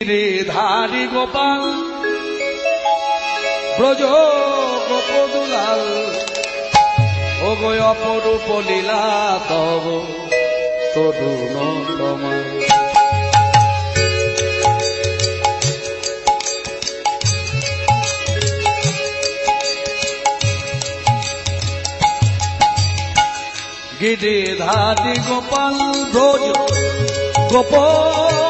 ধারি গোপাল, ব্রজ গোপদুলাল ও গো অপরূপ লীলা তব তরুণ তোমার গিরি ধারি গোপাল, ব্রজ গোপদুলাল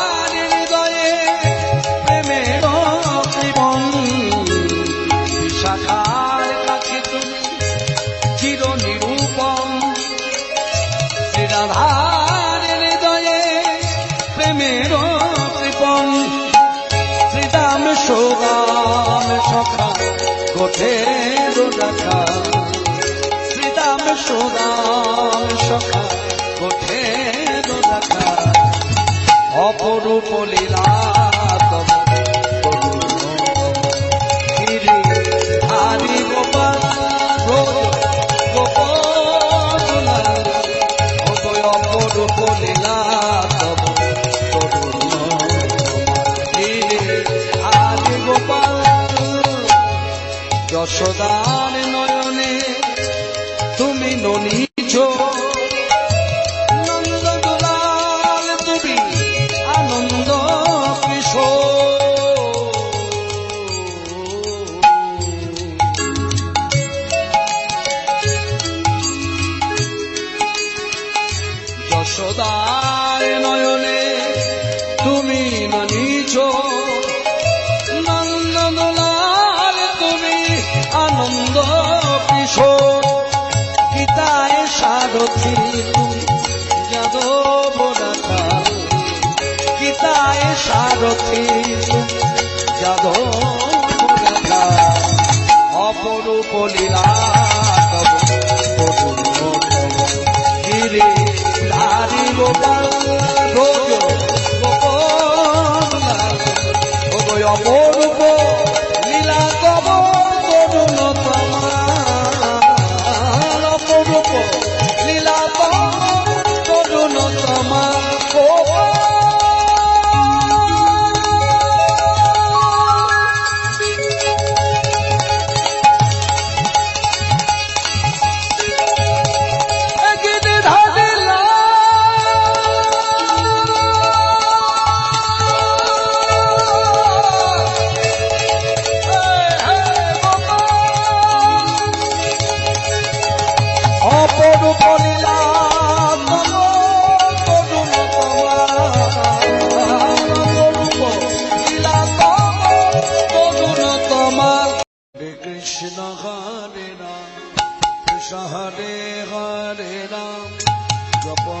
হারি গোপাল যশোদার নয়নে তুমি ননীছ তুমি মানিছ। নন্দলাল তুমি আনন্দ কিশোর গীতায় সারথী তুমি যাদব গীতায় সারথী যাদব অপরূপ লীলা গিরি ধারি গোপাল amor কৃষ্ণ হরে রাম কৃষ্ণ হরে হরে রাম।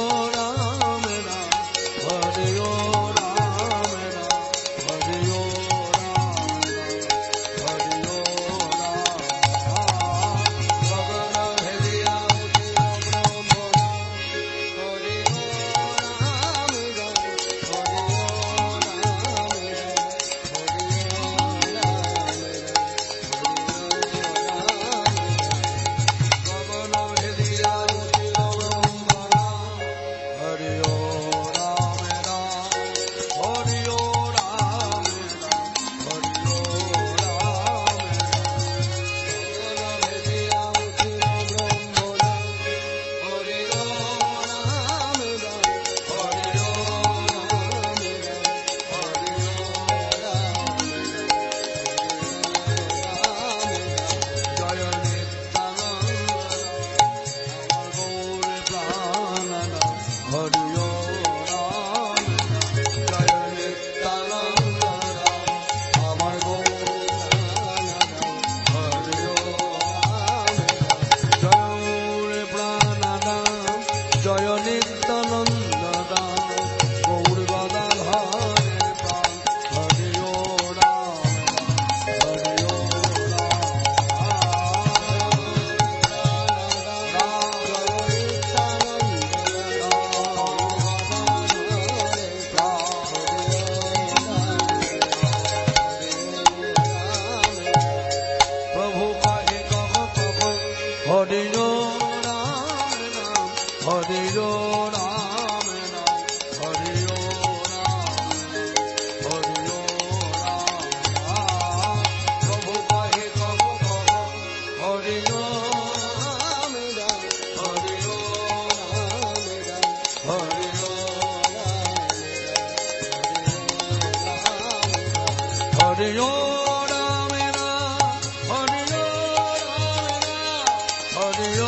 হরে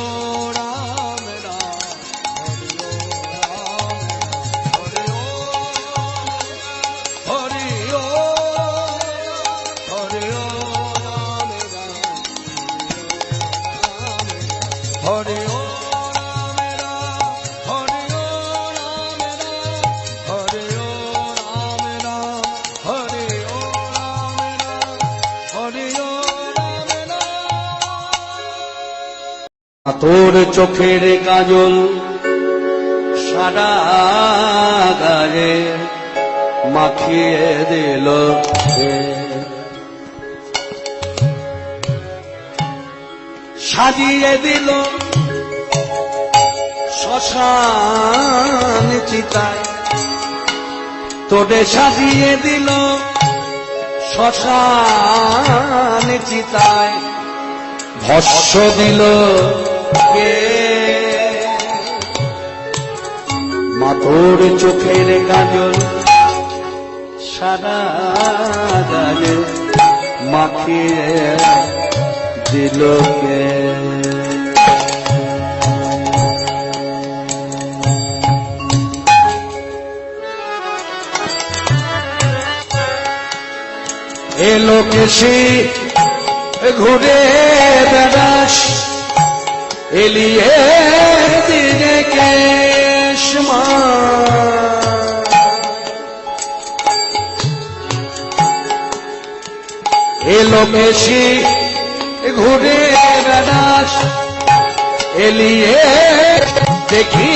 তোর চোখের কাজল সারা গায়ে মাখিয়ে দিল সাজিয়ে দিল শ্মশান চিতায়। তোরে সাজিয়ে দিল শ্মশান চিতায়। ভস্য দিল মাথোর চোখের কাজল সারা গায়ে মাখিয়ে দিল কে। এলো কেসি ঘুরে বেড়াস। এলিয়ে দিনে কেশমা এলো বেশি ঘুরে বেড়াস। এলিয়ে দেখি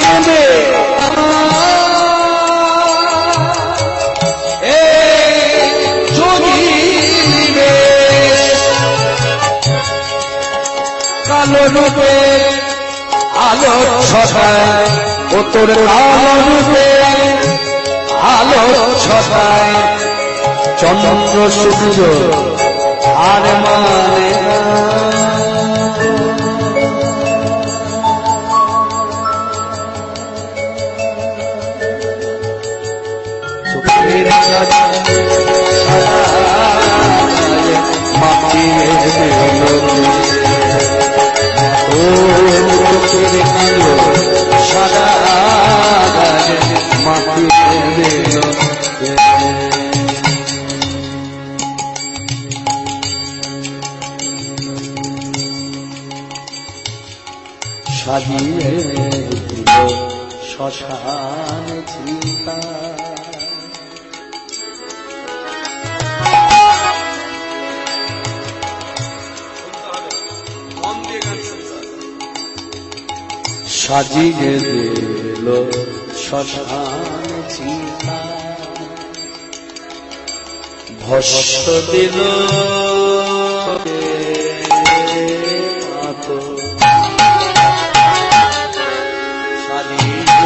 কেঁদে এ যোগী বেশ, কালো রূপে আলো ছটায় ও তোর কালো চন্দ্র সূর্য আর মানে না। সাজিয়ে দিল শ্মশান চিন্তা। সাজিয়ে দিল শ্মশান চিন্তা। ভস্য দিল।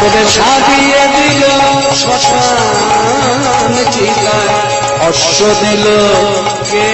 চিতা তোরে সাজিয়ে দিল শ্মশান অশ্ব দিল কে?